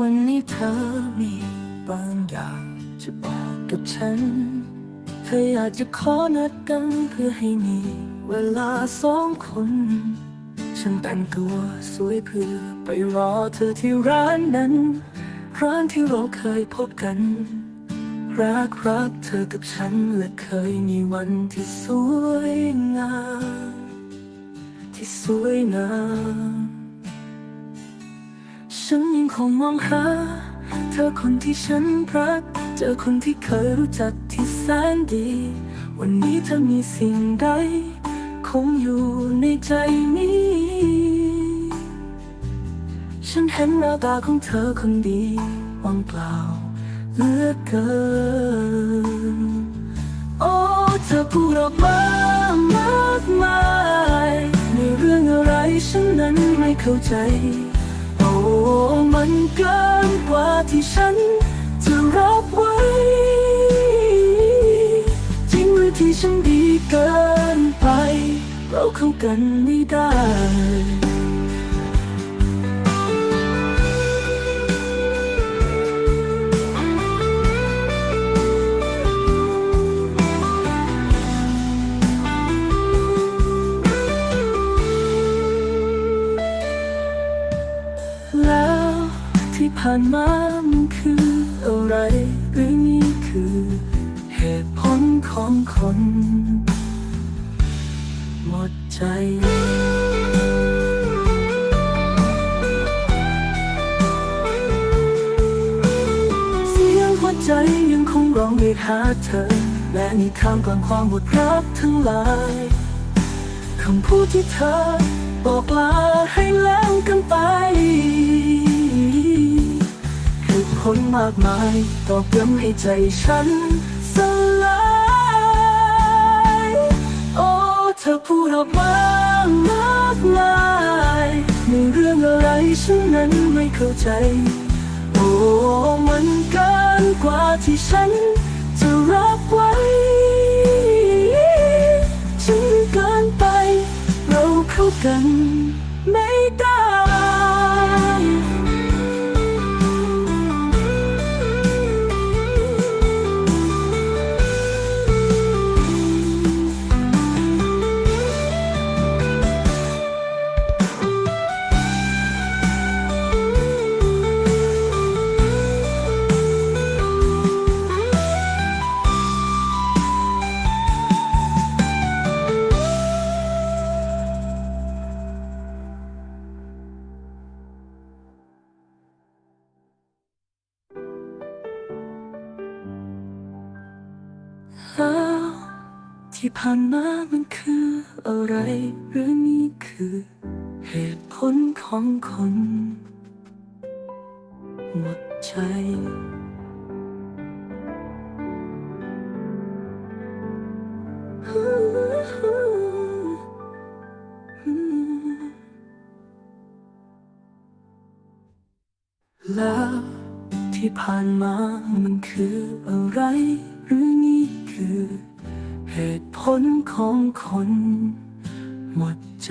วันนี้เธอมีบางอย่างจะบอกกับฉัน เธออยากจะขอนัดกันเพื่อให้มีเวลาสองคน ฉันแต่งตัวสวยเพื่อไปรอเธอที่ร้านนั้น ร้านที่เราเคยพบกัน รักรักเธอกับฉันและเคยมีวันที่สวยงามที่สวยงาม ฉันยังคงมองหา เธอคนที่ฉันรัก เจอคนที่เคยรู้จักที่แสนดี วันนี้เธอมีสิ่งใด คงอยู่ในใจนี้ ฉันเห็นหน้าตาของเธอคนดีว่างเปล่าเหลือเกิน โอ้ เธอพูดออกมามากมาย ในเรื่องอะไรฉันนั้นไม่เข้าใจ อ้มันเกินกว่าที่ฉันจะรับไว้ จริงหรือที่ฉันดีเกินไป เราเข้ากันไม่ได้ ที่ผ่านมามันคืออะไรหรือนี่คือเหตุผลของคน หมดใจเสียงหัวใจยังคงร้องเรียกหาเธอ และนี่ท่ามกลางความหมดรักทั้งหลายคำพูดที่เธอบอกลาให้แล้วกันไป คือผลมากมาย ตอกย้ำให้ใจฉันสลายโอ้เธอพูดออกมามากมายในเรื่องอะไรฉันนั้นไม่เข้าใจ โอ้มันเกินกว่าที่ฉันจะรับไว้ ฉันเกินไปเราเข้ากัน แล้ว ที่ผ่านมามันคืออะไร หรือนี่คือ เหตุผลของคนหมดใจแล้วที่ผ่านมามันคืออะไรหรือนี่ คือ เหตุผลของคนหมดใจ